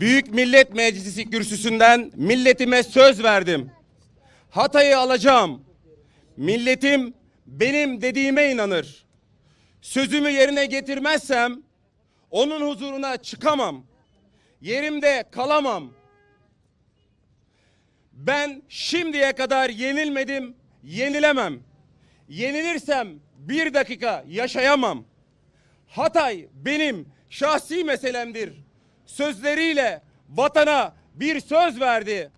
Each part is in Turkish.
Büyük Millet Meclisi kürsüsünden milletime söz verdim. Hatay'ı alacağım. Milletim benim dediğime inanır. Sözümü yerine getirmezsem onun huzuruna çıkamam. Yerimde kalamam. Ben şimdiye kadar yenilmedim, yenilemem. Yenilirsem bir dakika yaşayamam. Hatay benim şahsi meselemdir. Sözleriyle vatana bir söz verdi.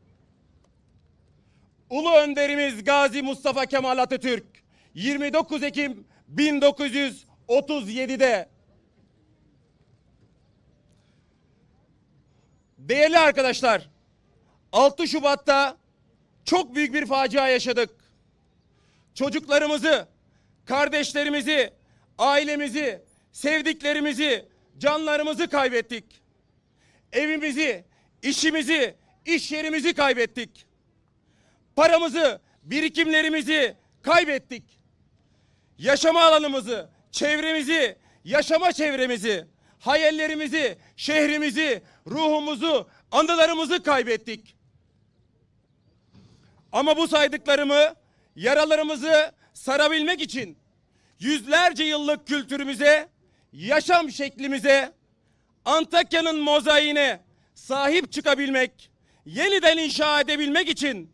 Ulu önderimiz Gazi Mustafa Kemal Atatürk 29 Ekim 1937'de Değerli arkadaşlar 6 Şubat'ta çok büyük bir facia yaşadık. Çocuklarımızı, kardeşlerimizi, ailemizi, sevdiklerimizi, canlarımızı kaybettik. Evimizi, işimizi, iş yerimizi kaybettik. Paramızı, birikimlerimizi kaybettik. Yaşama alanımızı, çevremizi, yaşama çevremizi, hayallerimizi, şehrimizi, ruhumuzu, anılarımızı kaybettik. Ama bu saydıklarımı yaralarımızı sarabilmek için yüzlerce yıllık kültürümüze, yaşam şeklimize, Antakya'nın mozaiğine sahip çıkabilmek, yeniden inşa edebilmek için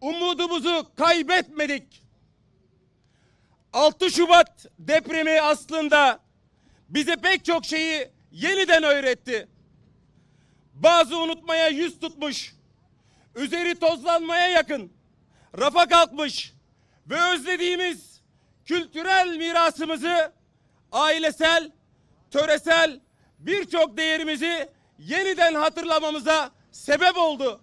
umudumuzu kaybetmedik. 6 Şubat depremi aslında bize pek çok şeyi yeniden öğretti. Bazı unutmaya yüz tutmuş, üzeri tozlanmaya yakın, rafa kalkmış ve özlediğimiz kültürel mirasımızı ailesel, töresel birçok değerimizi yeniden hatırlamamıza sebep oldu.